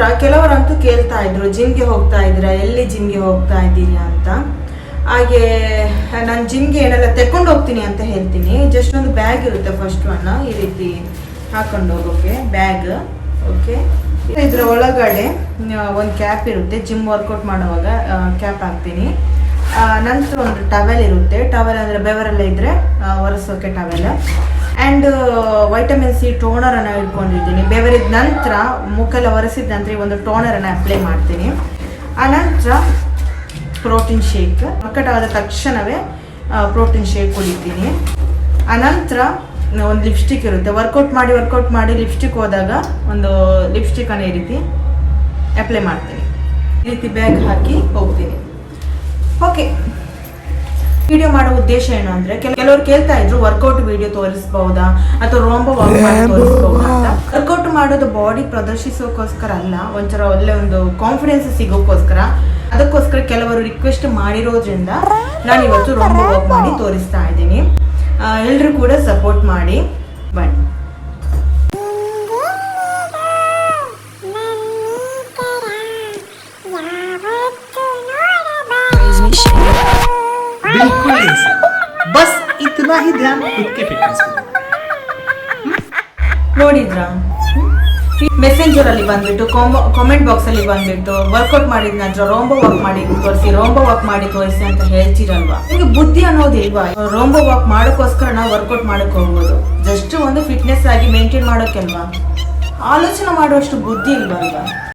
ನಂತರ ಕೆಲವರಂತೂ ಕೇಳ್ತಾ ಇದ್ರು ಜಿಮ್ಗೆ ಹೋಗ್ತಾ ಇದ್ದೀರಾ? ಎಲ್ಲಿ ಜಿಮ್ಗೆ ಹೋಗ್ತಾ ಇದ್ದೀರಿ ಅಂತ. ಹಾಗೆ ನಾನು ಜಿಮ್ಗೆ ಏನೆಲ್ಲ ತೆಕ್ಕೊಂಡು ಹೋಗ್ತೀನಿ ಅಂತ ಹೇಳ್ತೀನಿ. ಜಸ್ಟ್ ಒಂದು ಬ್ಯಾಗ್ ಇರುತ್ತೆ ಫಸ್ಟ್ ಒನ್ ಈ ರೀತಿ ಹಾಕೊಂಡು ಹೋಗೋಕೆ ಬ್ಯಾಗ್ ಓಕೆ ಇದರ ಒಳಗಡೆ ಒಂದು ಕ್ಯಾಪ್ ಇರುತ್ತೆ. ಜಿಮ್ ವರ್ಕೌಟ್ ಮಾಡುವಾಗ ಕ್ಯಾಪ್ ಹಾಕ್ತೀನಿ. ನಂತರ ಒಂದು ಟವೆಲ್ ಇರುತ್ತೆ. ಟವೆಲ್ ಅಂದರೆ ಬೆವರೆಲ್ಲ ಇದ್ರೆ ಆ, ಒರೆಸೋಕೆ ಟವೆಲ್ ಆ್ಯಂಡ್ ವೈಟಮಿನ್ ಸಿ ಟೋನರನ್ನು ಇಟ್ಕೊಂಡಿದ್ದೀನಿ. ಬೆವರಿದ ನಂತರ ಮುಖೆಲ್ಲ ಒರೆಸಿದ ನಂತರ ಒಂದು ಟೋನರನ್ನು ಅಪ್ಲೈ ಮಾಡ್ತೀನಿ. ಆನಂತರ ಪ್ರೋಟೀನ್ ಶೇಕ್ ವರ್ಕೌಟ್ ತಕ್ಷಣವೇ ಪ್ರೋಟೀನ್ ಶೇಕ್ ಕುಡಿತೀನಿ. ಅನಂತರ ಒಂದು ಲಿಪ್ಸ್ಟಿಕ್ ಇರುತ್ತೆ. ವರ್ಕೌಟ್ ಮಾಡಿ ವರ್ಕೌಟ್ ಮಾಡಿ ಲಿಪ್ಸ್ಟಿಕ್ ಹೋದಾಗ ಒಂದು ಲಿಪ್ಸ್ಟಿಕನ್ನು ಈ ರೀತಿ ಅಪ್ಲೈ ಮಾಡ್ತೀನಿ. ಈ ರೀತಿ ಬ್ಯಾಗ್ ಹಾಕಿ ಹೋಗ್ತೀನಿ. ಓಕೆ ವಿಡಿಯೋ ಮಾಡೋ ಉದ್ದೇಶ ಏನು ಅಂದ್ರೆ ಕೆಲವರು ಕೇಳ್ತಾ ಇದ್ರು ವರ್ಕೌಟ್ ವಿಡಿಯೋ ತೋರಿಸಬಹುದಾ ಅಥವಾ ರೋಂಬೋ ವಾಕ್ ತೋರಿಸಬಹುದಾ ಅಂತ. ವರ್ಕೌಟ್ ಮಾಡೋದು ಬಾಡಿ ಪ್ರದರ್ಶಿಸೋಕೋಸ್ಕರ ಅಲ್ಲ ಒಂಥರ ಒಳ್ಳೆ ಒಂದು ಕಾನ್ಫಿಡೆನ್ಸ್ ಸಿಗೋಕೋಸ್ಕರ. ಅದಕ್ಕೋಸ್ಕರ ಕೆಲವರು ರಿಕ್ವೆಸ್ಟ್ ಮಾಡಿರೋದ್ರಿಂದ ನಾನು ಇವತ್ತು ರೋಂಬೋ ವಾಕ್ ಮಾಡಿ ತೋರಿಸ್ತಾ ಇದ್ದೀನಿ. ಎಲ್ಲರೂ ಕೂಡ ಸಪೋರ್ಟ್ ಮಾಡಿ. ಬನ್ನಿ. बिल्कुल नहीं सर बस इतना ही ध्यान खुद के फिटनेस पे दो। ನೋಡಿದ್ರಾ ಮೆಸೆಂಜರ್ ಅಲ್ಲಿ ಬಂದ್ಬಿಟ್ಟು ಕಾಮೆಂಟ್ ಬಾಕ್ಸ್ ಅಲ್ಲಿ ಬಂದ್ಬಿಟ್ಟು ವರ್ಕೌಟ್ ಮಾಡಿದ ನಂತರ ರೋಂಬೋ ವಾಕ್ ಮಾಡಿ ತೋರಿಸಿ ರೋಂಬೋ ವಾಕ್ ಮಾಡಿ ತೋರಿಸಿ ಅಂತ ಹೇಳ್ತೀರಲ್ವಾ ನಿಮಗೆ ಬುದ್ಧಿ ಅನ್ನೋದಿಲ್ವಾ ರೋಂಬೋ ವಾಕ್ ಮಾಡೋಕ್ಕೋಸ್ಕರ ನಾವು ವರ್ಕೌಟ್ ಮಾಡಕ್ ಹೋಗ್ಬೋದು ಜಸ್ಟ್ ಒಂದು ಫಿಟ್ನೆಸ್ ಆಗಿ ಮೇಂಟೈನ್ ಮಾಡೋಕ್ಕಲ್ವಾ ಆಲೋಚನೆ ಮಾಡುವಷ್ಟು ಬುದ್ಧಿ ಇಲ್ವಾ ಅಲ್ವಾ